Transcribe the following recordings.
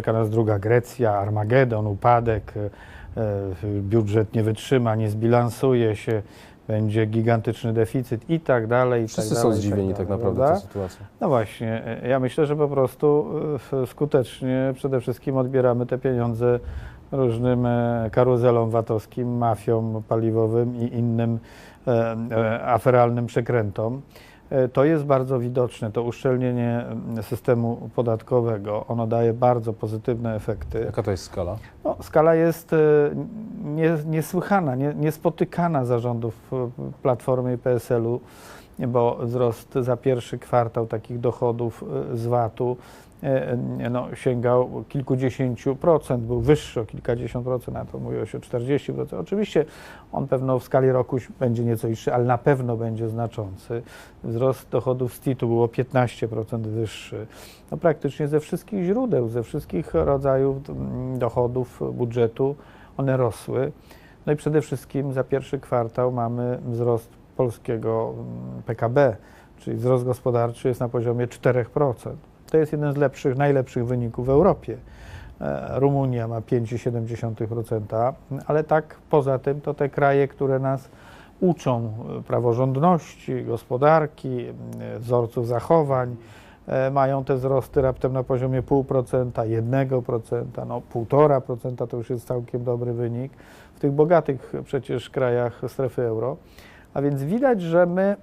Czeka nas druga Grecja, Armagedon, upadek, e, e, budżet nie wytrzyma, nie zbilansuje się, będzie gigantyczny deficyt i tak dalej. i Wszyscy tak są dalej, i zdziwieni tak dalej, naprawdę prawda? tą sytuacją. No właśnie, e, ja myślę, że po prostu skutecznie przede wszystkim odbieramy te pieniądze różnym karuzelom VAT-owskim, mafiom paliwowym i innym aferalnym przekrętom. E, To jest bardzo widoczne, to uszczelnienie m, systemu podatkowego, ono daje bardzo pozytywne efekty. Jaka to jest skala? No, skala jest e, nie, niesłychana, nie, niespotykana zarządów e, Platformy i PSL-u, bo wzrost za pierwszy kwartał takich dochodów e, z VAT-u e, no, sięgał kilkudziesięciu procent, był wyższy o kilkadziesiąt procent, a to mówiło się o 40 procent. Oczywiście on pewno w skali roku będzie nieco niższy, ale na pewno będzie znaczący. Wzrost dochodów z TIT-u było 15% wyższy. No, praktycznie ze wszystkich źródeł, ze wszystkich rodzajów mm, dochodów budżetu one rosły. No i przede wszystkim za pierwszy kwartał mamy wzrost polskiego mm, PKB, czyli wzrost gospodarczy jest na poziomie 4%. To jest jeden z lepszych, najlepszych wyników w Europie. E, Rumunia ma 5,7%, ale tak poza tym to te kraje, które nas uczą praworządności, gospodarki, e, wzorców zachowań, mają te wzrosty raptem na poziomie 0,5%, 1%, no 1,5% to już jest całkiem dobry wynik w tych bogatych przecież krajach strefy euro. A więc widać, że my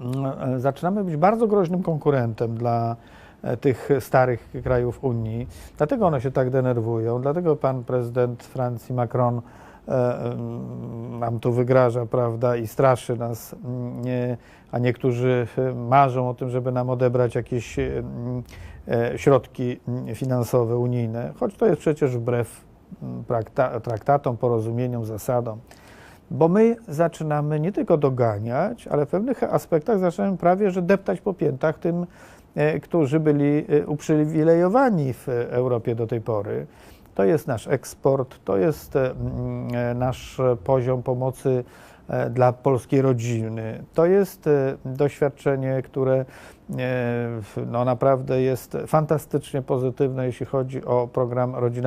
mm, zaczynamy być bardzo groźnym konkurentem dla e, tych starych krajów Unii. Dlatego one się tak denerwują, dlatego pan prezydent Francji Macron e, mm, nam tu wygraża, prawda, i straszy nas, mm, a niektórzy e, marzą o tym, żeby nam odebrać jakieś e, e, środki finansowe unijne, choć to jest przecież wbrew trakta- traktatom, porozumieniom, zasadom. Bo my zaczynamy nie tylko doganiać, ale w pewnych aspektach zaczynamy prawie że deptać po piętach tym, którzy byli uprzywilejowani w Europie do tej pory. To jest nasz eksport, to jest nasz poziom pomocy dla polskiej rodziny. To jest e, doświadczenie, które e, no, naprawdę jest fantastycznie pozytywne, jeśli chodzi o program Rodzina